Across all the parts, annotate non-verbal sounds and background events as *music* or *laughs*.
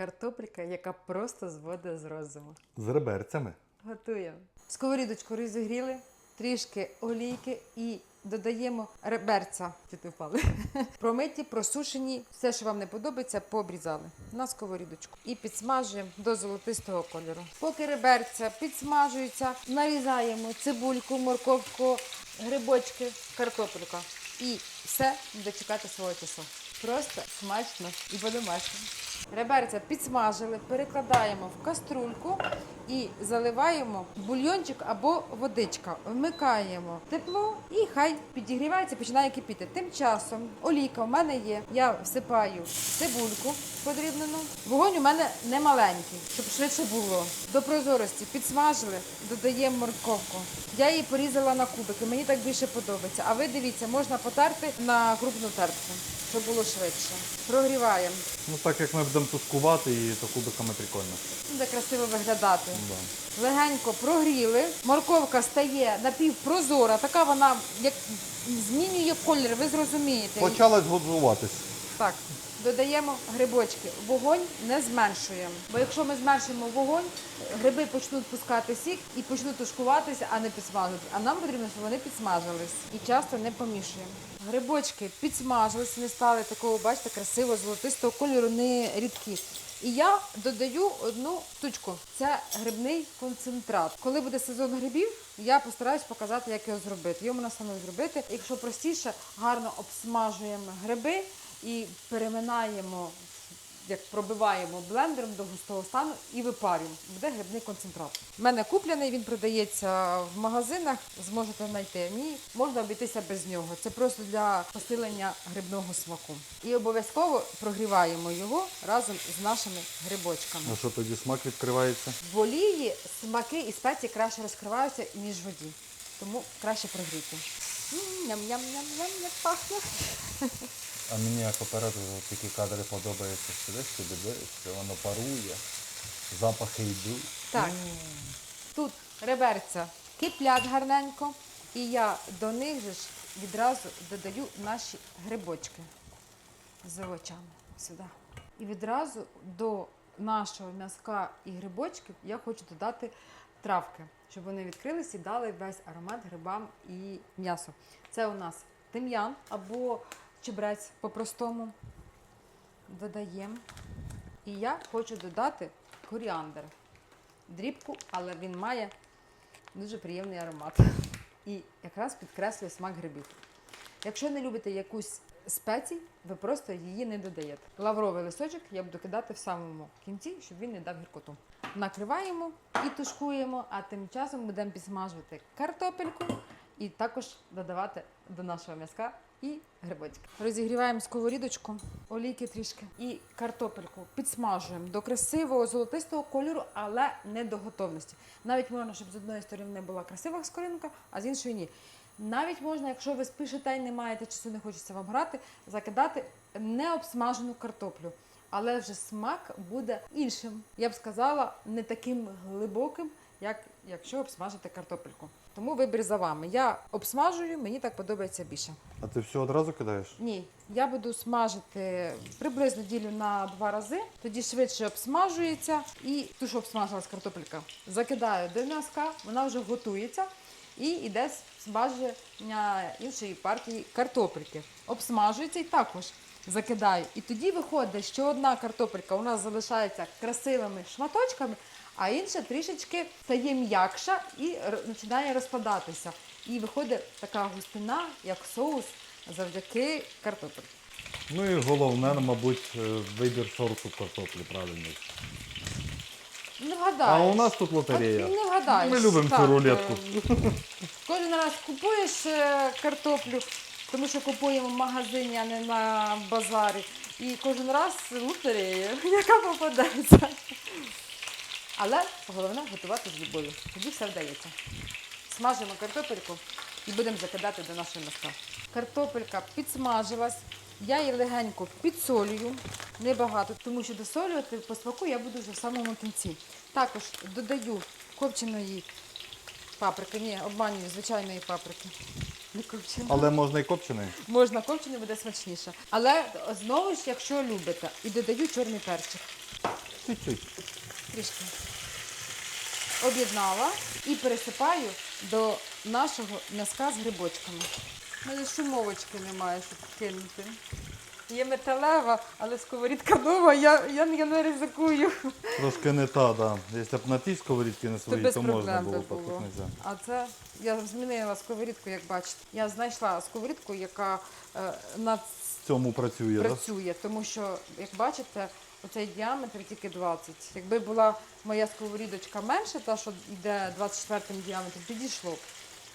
Картопелька, яка просто зводить з розуму. З реберцями. Готуємо. Сковорідочку розігріли, трішки олійки і додаємо реберця. Впали. *laughs* Промиті, просушені, все, що вам не подобається, пообрізали на сковорідочку. І підсмажуємо до золотистого кольору. Поки реберця підсмажуються, нарізаємо цибульку, морковку, грибочки, картопелька. І все буде чекати свого часу. Просто смачно і по-домашньому. Реберця підсмажили, перекладаємо в каструльку і заливаємо бульйончик або водичка. Вмикаємо тепло і хай підігрівається, починає кипіти. Тим часом олійка в мене є. Я всипаю цибульку подрібнену. Вогонь у мене не маленький, щоб швидше було. До прозорості підсмажили, додаємо морковку. Я її порізала на кубики. Мені так більше подобається. А ви дивіться, можна потерти на крупну тертку, щоб було швидше. Прогріваємо. Ну так як ми будемо тускувати, і то кубиками прикольно. Буде красиво виглядати. Да. Легенько прогріли. Морковка стає напівпрозора, така вона як змінює колір, ви зрозумієте. Почалось готуватись. Так, додаємо грибочки. Вогонь не зменшуємо. Бо якщо ми зменшимо вогонь, гриби почнуть пускати сік і почнуть тушкуватися, а не підсмажувати. А нам потрібно, щоб вони підсмажились. І часто не помішуємо. Грибочки підсмажились, не стали такого, бачите, красиво золотистого кольору, не рідкі. І я додаю одну штучку. Це грибний концентрат. Коли буде сезон грибів, я постараюсь показати, як його зробити. Його можна саме зробити. Якщо простіше, гарно обсмажуємо гриби і переминаємо, як пробиваємо блендером до густого стану і випарюємо. Буде грибний концентрат. У мене куплений, він продається в магазинах, зможете знайти. Ні, можна обійтися без нього. Це просто для посилення грибного смаку. І обов'язково прогріваємо його разом з нашими грибочками. А що тоді смак відкривається? В олії смаки і спеції краще розкриваються, ніж в воді. Тому краще прогріти. Ням-ням-ням-ням, як пахне. А мені як оператору такі кадри подобаються. Сидиш собі дивишся, воно парує, запахи йдуть. Так. Тут реберця киплять гарненько, і я до них же ж відразу додаю наші грибочки з овочами сюди. І відразу до нашого м'язка і грибочків я хочу додати травки, щоб вони відкрились і дали весь аромат грибам і м'ясу. Це у нас тим'ян або чебрець по-простому. Додаємо. І я хочу додати коріандр дрібку, але він має дуже приємний аромат. І якраз підкреслює смак грибів. Якщо не любите якусь спецій, ви просто її не додаєте. Лавровий листочок я буду кидати в самому кінці, щоб він не дав гіркоту. Накриваємо і тушкуємо, а тим часом будемо підсмажувати картопельку і також додавати до нашого м'язка і грибочки. Розігріваємо сковорідочку, олійки трішки і картопельку підсмажуємо до красивого золотистого кольору, але не до готовності. Навіть можна, щоб з одної сторони була красива скоринка, а з іншої ні. Навіть можна, якщо ви спішите і не маєте часу, не хочеться вам грати, закидати необсмажену картоплю. Але вже смак буде іншим. Я б сказала, не таким глибоким, як якщо обсмажити картопельку. Тому вибір за вами. Я обсмажую, мені так подобається більше. А ти все одразу кидаєш? Ні, я буду смажити приблизно ділю на два рази, тоді швидше обсмажується і ту, що обсмажилась картопелька, закидаю до м'язка, вона вже готується і йде смаження іншої партії картопельки. Обсмажується і також закидаю. І тоді виходить, що одна картопелька у нас залишається красивими шматочками, а інша трішечки стає м'якша і починає розпадатися. І виходить така густина, як соус, завдяки картопель. Ну і головне, мабуть, е, вибір сорту картоплі правильний. Не вгадаєш. А у нас тут лотерея. От не вгадаєш. Ми любимо цю рулетку. е, *laughs* Кожен раз купуєш е, картоплю, тому що купуємо в магазині, а не на базарі. І кожен раз лотерея, *laughs* яка попадається. Але головне готувати з любов'ю. Тоді все вдається. Смажимо картопельку і будемо закидати до нашого м'яска. Картопелька підсмажилась. Я її легенько підсолюю, небагато, тому що досолювати по смаку я буду вже в самому кінці. Також додаю копченої паприки. Ні, обманюю звичайної паприки. Не копченої. Але можна і копчений. Можна копчений, буде смачніше. Але знову ж, якщо любите, і додаю чорний перчик. чуть-чуть. трішки об'єднала і пересипаю до нашого м'язка з грибочками. У мене шумовочки немає, щоб кинути. Є металева, але сковорідка нова, я, я, я не ризикую. Трошки не та, да. Якщо б на тій сковорідці не То свої, без то можна було, б, а тут було. нельзя. А це я змінила сковорідку, як бачите. Я знайшла сковорідку, яка е, над В цьому працює, так? Да? працює, тому що, як бачите, оцей діаметр тільки 20. Якби була моя сковорідочка менша, та що йде 24 діаметром, підійшло б.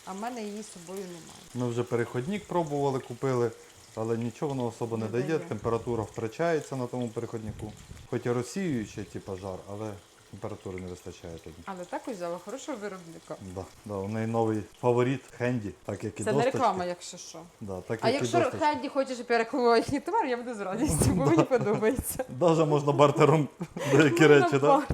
А в мене її з собою немає. Ми вже переходник пробували, купили, але нічого воно особо не, Не дає. дає. Температура втрачається на тому переходнику. Хоч і розсіюючий, типу жар, але температури не вистачає тоді. Але також взяла хорошого виробника. Да, да, у неї новий фаворит Хенді, так як і Це не досточки. реклама, якщо що. Да, так А як і якщо досточки. Хенді хоче, щоб їхній товар, я буду з радістю, бо *laughs* мені подобається. Даже можна бартером деякі речі, так?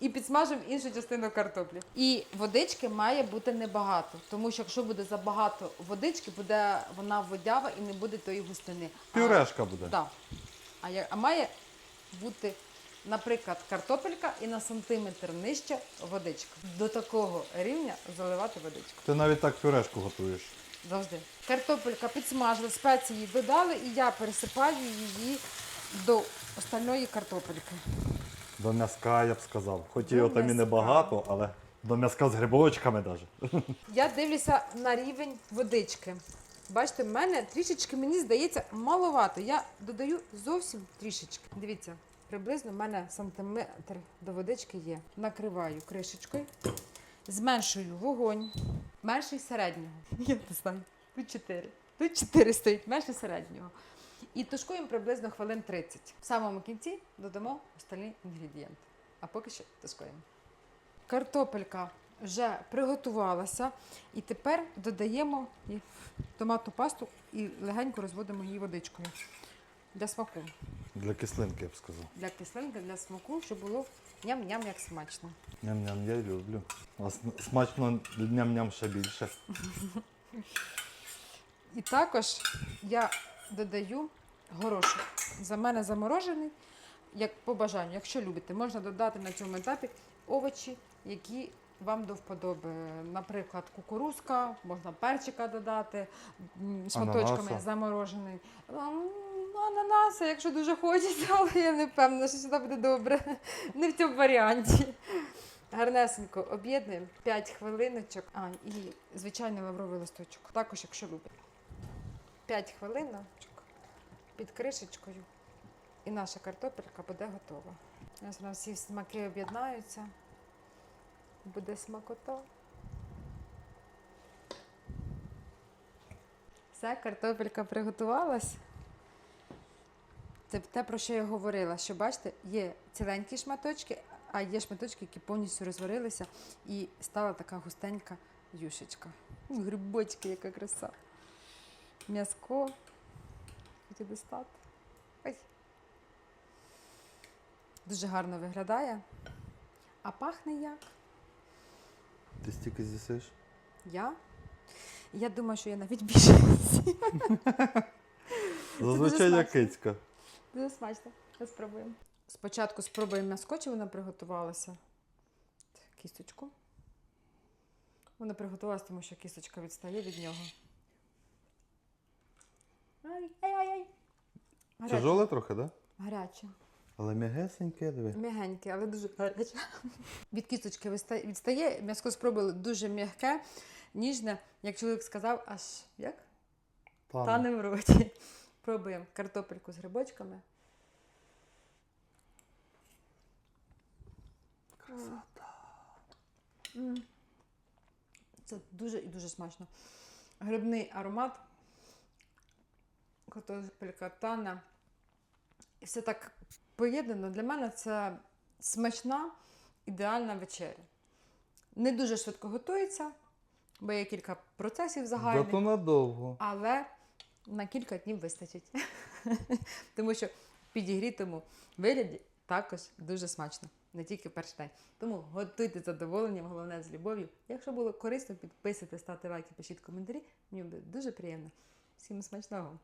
І підсмажимо іншу частину картоплі. І водички має бути небагато, тому що якщо буде забагато водички, буде вона водява і не буде тої густини. Пюрешка буде. Да. А, я- а має бути, наприклад, картопелька і на сантиметр нижче водичка. До такого рівня заливати водичку. Ти навіть так пюрешку готуєш. Завжди. Картопелька підсмажили, спеції додали, і я пересипаю її до остальної картопельки. До м'язка, я б сказав. Хоч його там і небагато, але до м'язка з грибочками навіть. *laughs* Я дивлюся на рівень водички. Бачите, в мене трішечки, мені здається, маловато. Я додаю зовсім трішечки. Дивіться, приблизно в мене сантиметр до водички є. Накриваю кришечкою, зменшую вогонь, менший середнього. *laughs* Я не знаю, тут 4. Тут 4 стоїть, менше середнього. І тушкуємо приблизно хвилин 30. В самому кінці додамо остальні інгредієнти. А поки що тушкуємо. Картопелька вже приготувалася. І тепер додаємо томатну пасту і легенько розводимо її водичкою для смаку. Для кислинки, я б сказав. Для кислинки, для смаку, щоб було ням-ням як смачно. Ням-ням, я люблю. А смачно ням-ням ще більше. І також я додаю горошок. За мене заморожений, як по бажанню. Якщо любите, можна додати на цьому етапі овочі, які вам до вподоби. Наприклад, кукурузка, можна перчика додати, шматочками Ананаса. заморожений. М, Ананаси, якщо дуже хочеться, *laughs* але я не впевнена, що сюди буде добре. Не в цьому варіанті. Гарнесенько об'єднуємо 5 хвилиночок. А, і звичайний лавровий листочок. Також, якщо любите. 5 хвилиночок під кришечкою. І наша картопелька буде готова. Ось у нас всі смаки об'єднаються. Буде смакота. Все, картопелька приготувалась. Це те, про що я говорила, що бачите, є ціленькі шматочки, а є шматочки, які повністю розварилися і стала така густенька юшечка. Ну, Грибочки, яка краса. М'язко. Хотів достати. Ой. Дуже гарно виглядає. А пахне як? Ти стільки з'їсиш? Я? Я думаю, що я навіть більше. *laughs* з'їм. Зазвичай я кицька. Дуже смачно. Спробуємо. Спочатку спробуємо м'яско, чи воно приготувалося. Кісточку. Воно приготувалося, тому що кісточка відстає від нього. Ай, ай, ай, ай. Гаряче. Тяжоле трохи, так? Да? Гаряче. Але м'ягесеньке, диви. М'ягеньке, але дуже гаряче. Від кісточки відстає. М'яско спробували дуже м'яке, ніжне, як чоловік сказав, аж як? Тане в роті. Пробуємо картопельку з грибочками. Красота. Це дуже і дуже смачно. Грибний аромат. Картопелька тане. І все так поєднано. Для мене це смачна, ідеальна вечеря. Не дуже швидко готується, бо є кілька процесів загальних. Зато надовго. Але на кілька днів вистачить. *laughs* Тому що в підігрітому вигляді також дуже смачно, не тільки перший день. Тому готуйте з задоволенням, головне з любов'ю. Якщо було корисно, підписуйтесь, ставте лайки, пишіть коментарі. Мені буде дуже приємно. Всім смачного!